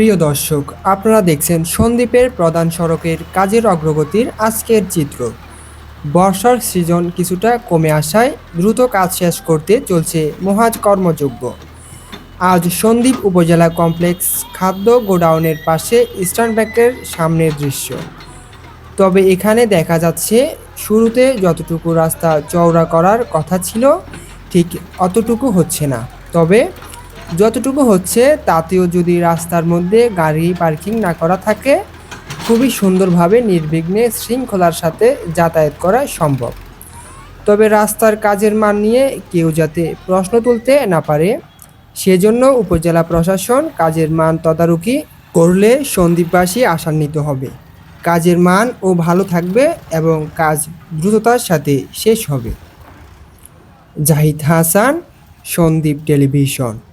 প্রিয় দর্শক, আপনারা দেখছেন সন্দ্বীপের প্রধান সড়কের কাজের অগ্রগতির আজকের চিত্র। বর্ষার সিজন কিছুটা কমে আসায় দ্রুত কাজ শেষ করতে চলছে মহাজ কর্মযোগ্য আজ সন্দ্বীপ উপজেলা কমপ্লেক্স খাদ্য গোডাউনের পাশে ইস্টার্ন ব্যাংকের সামনের দৃশ্য। তবে এখানে দেখা যাচ্ছে, শুরুতে যতটুকু রাস্তা চওড়া করার কথা ছিল, ঠিক অতটুকু হচ্ছে না। তবে যতটুকু হচ্ছে, তাতেও যদি রাস্তার মধ্যে গাড়ি পার্কিং না করা থাকে, খুবই সুন্দরভাবে নির্বিঘ্নে শৃঙ্খলার সাথে যাতায়াত করা সম্ভব। তবে রাস্তার কাজের মান নিয়ে কেউ যাতে প্রশ্ন তুলতে না পারে, সেজন্য উপজেলা প্রশাসন কাজের মান তদারকি করলে সন্দীপবাসী আশান্বিত হবে। কাজের মান ও ভালো থাকবে এবং কাজ দ্রুততার সাথে শেষ হবে। জাহিদ হাসান, সন্দীপ টেলিভিশন।